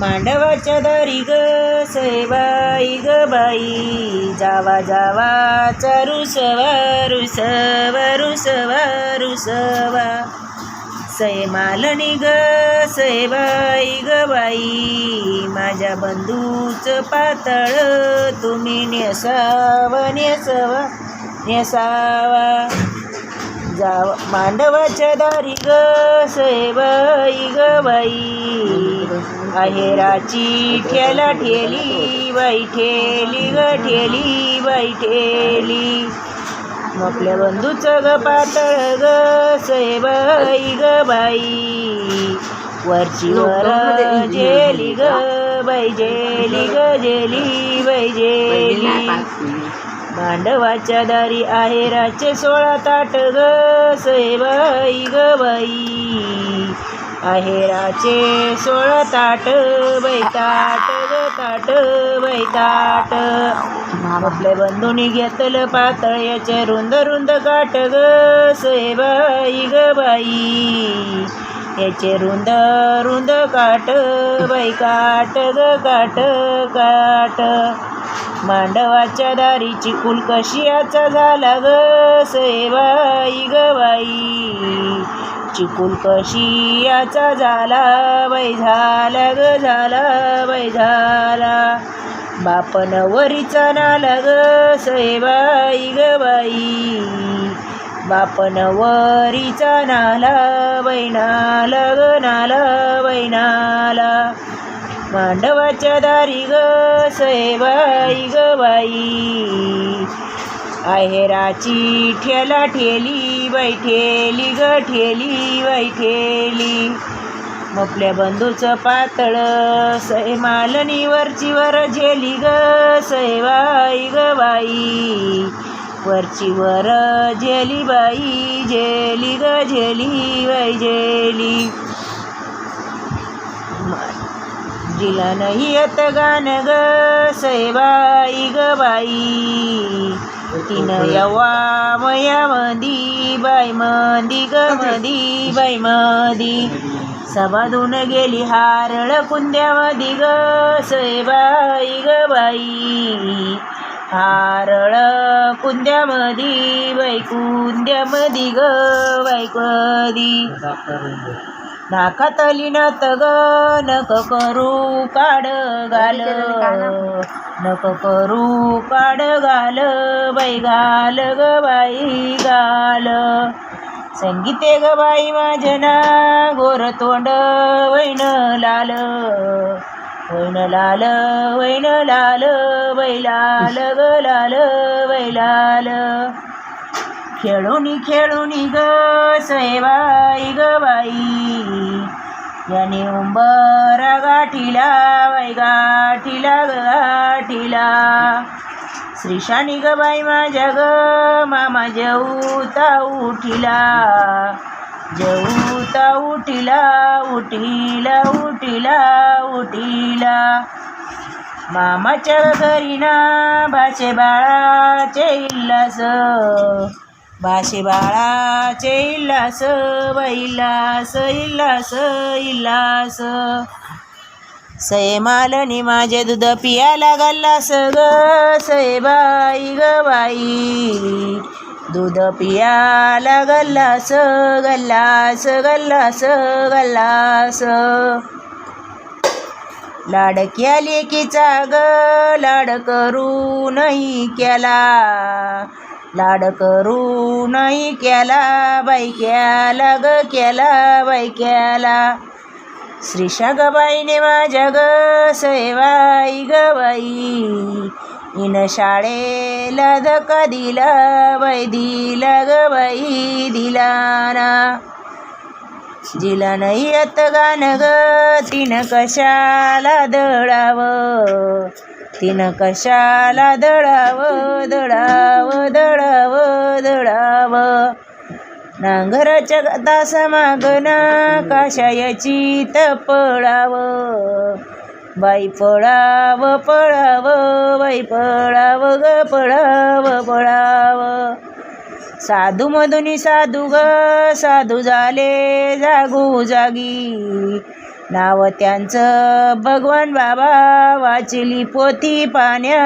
मांडवाच्या दारी ग सैबाई ग बाई. जावा जावा रुसवा रुसवा रुसवा रुसवा सै मालणी ग सैबाई ग बाई. माझ्या बंधूचं पातळ तुम्ही नेसावा नेसावा नेसावा. जावा. मांडवाच्या दारी ग सैबाई ग बाई. आहेराची ठेला ठेली बाई ठेली ग ठेली बाई ठेली. आपल्या बंधूचं ग पातळ ग सैबाई ग बाई. वरची वर जेली ग बाई जेली ग जेली बाई जेली मांडवाच्या दारी आहेराचे सोळा ताट ग सैबाई ग बाई. आहेराचे सोळा ताट बैताट ताट ग ताट बैताट. ताट आपल्या बंधूनी घेतलं पातळ याचे रुंद रुंद काट ग सैबाई ग बाई. याचे रुंद रुंद काट बाई काट ग काट काट. मांडवाच्या दारीची कुल कशियाचा झाला ग सेवाई ग बाई? चिकुल कशियाचा झाला बाई झाला ग झाला बाई झाला. बापन वरीचा नाला ग सैबाई ग बाई. बापन वरीचा नाला बाई ग नाला बाई मांडवाच्या दारी ग सैबाई ग बाई. आहेराची ठेला ठेली बैठेली ग ठेली बैठेली मपल्या आपल्या बंधूचं पातळ सै मालनीवरची वर झेली ग सैबाई ग बाई. वरची वर झेली बाई झेली ग झेली बाई झेली. तिला नाही येत गाण ग सैबाई ग बाई. तिनं यवा मया मदी बाई मदी ग मदी बाई मदी. सभाधून गेली हारळ कुंद्यामधी ग सैबाई ग बाई. हारळ कुंद्यामधी बाई कुंद्यामधी ग बाई कधी. नाकातली नत ग नक करू काड गाल नक करू काड गाल बाई गाल ग बाई गाल संगीते ग बाई माझना गोर तोंड वैन लाल. वैन लाल वैन लाल बाई लाल ग लाल बाई लाल. खेळूनी खेळूनी ग सैवाई ग बाई. याने उंबरा गाठीला वै गाठीला ग गाठीला. श्रीशानी ग बाई माझ्या ग मामा जेऊता उठिला. जेऊता उठिला उठिला उठिला उठिला. मामाच्या घरी ना भाचे बाळाचे इल्लास. भाषे बाळाचे इल्लास बैलास इल्लास इल्लास. सैमालनी माझे दूध पियाला गल्लास ग सैबाई ग बाई. दूध पियाला गल्लास गल्लास गल्लास गल्लास. लाडक्या लेकीचा ग लाड करू नाही केला लाड करू नाही केला बाई केला ग केला बाई श्रीशा माझ्या ग सैबाई गबाई इन शाळेला धक्का दिला बाई दिला ग बाई दिला ना. जिला नाही येत गाणं ग तिनं कशाला दळावं? तिनं कशाला दळाव दळाव दळाव दळाव नांगराच्या दास मागना काशायाची पळावं. बाई पळावं पळावं बाई पळावं ग पळावं पळावं. साधू मधुनी साधू ग साधू झाले जागू जागी. नाव त्यांचं भगवान बाबा वाचली पोथी पाण्यामधीना.